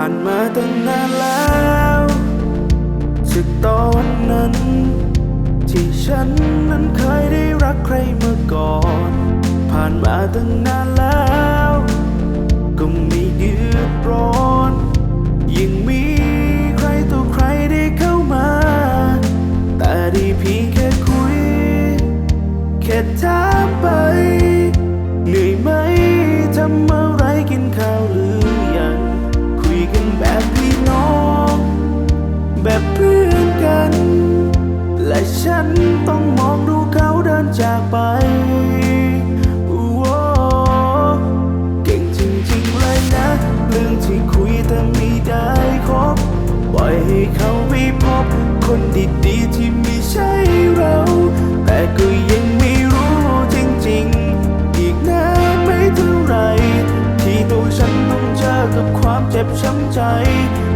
ผ่านมาตั้งนานแล้วจากตอนนั้น ที่ฉันนั้นเคยได้รักใครมาก่อน ผ่านมาตั้งนานแล้ว ก็ไม่ยืดร้อนยังมีใครตัวใครได้เข้ามา แต่ดีเพียงแค่คุย แค่ทัก ไปอู้โอ้เก่งจริงๆเลยนะ เรื่องที่คุยแต่ไม่ได้คบปล่อยให้เขาไปพบคนดีๆที่ไม่ใช่เรา แต่ก็ยังไม่รู้จริงๆ อีกนานไม่เท่าไหรที่ตัวฉันต้องเจอกับความเจ็บช้ำใจ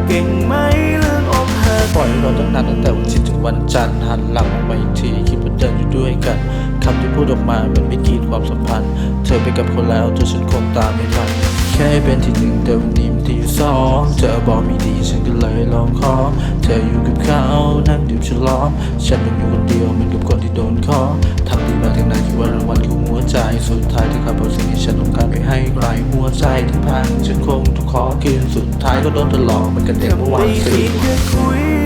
เก่งไหมเรื่องอกหัก ปล่อยเราตั้งนานตั้งแต่วันอาทิตย์ถึงวันจันทร์หันหลังมองมาอีกทีคิดว่าเดินอยู่ด้วยกัน คำที่พูดออกมามันไม่กีดความสัมพันธ์ เธอไปกับคนแล้วตัวฉันคงตามไม่ทันแค่เป็นที่หนึ่งแต่วันนี้มันที่อยู่สองเธอบอกไม่ดีฉันก็เลยลองขอ เธออยู่กับเขานั่งดื่มฉลองฉันต้องอยู่คนเดียวเหมือนกับคนที่โดนขอทำดีมาถึงไหนคิดว่ารางวัลคือหัวใจสุดท้ายที่ขับเอาสิ่งที่ฉันต้องการไปให้ใครหัวใจที่พังฉันคงถูกขอคืนสุดท้ายก็โดนทดลองเหมือนกันเด็กเมื่อวานไ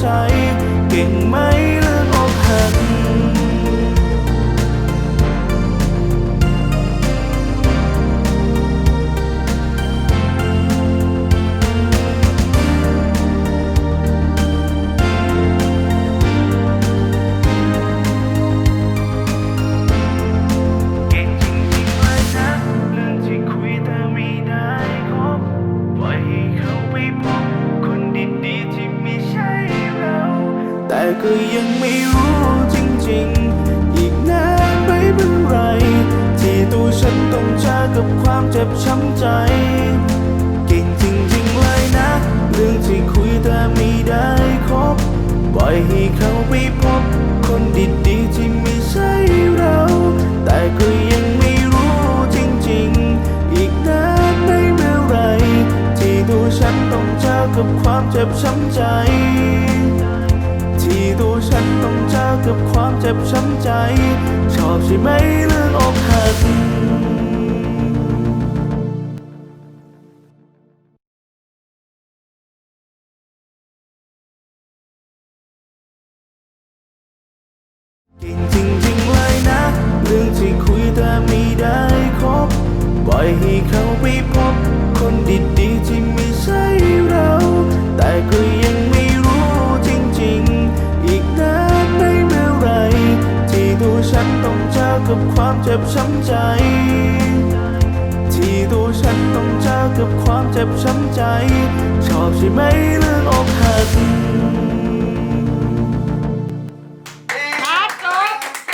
ใจ เก่งไหม ก็ยังไม่รู้จริงๆ อีกนานไม่เป็นไร ที่ตัวฉันต้องเจอกับความเจ็บช้ำใจ เก่งจริงๆเลยนะ เรื่องที่คุยแต่ไม่ได้คบปล่อยให้เขาไปพบ คนดีๆที่ไม่ใช่เรา แต่ก็ยังไม่รู้จริงๆ อีกนานไม่เมื่อไร ที่ตัวฉันต้องเจอกับความเจ็บช้ำใจ ตัวฉันต้องเจอกับความเจ็บช้ำใจ ชอบใช่ไหมเรื่องอกหัก ฉันต้องเจอกับความเจ็บช้ำใจ ที่ตัวฉันต้องเจอกับความเจ็บช้ำใจ ชอบใช่ไหมเรื่องอกหัก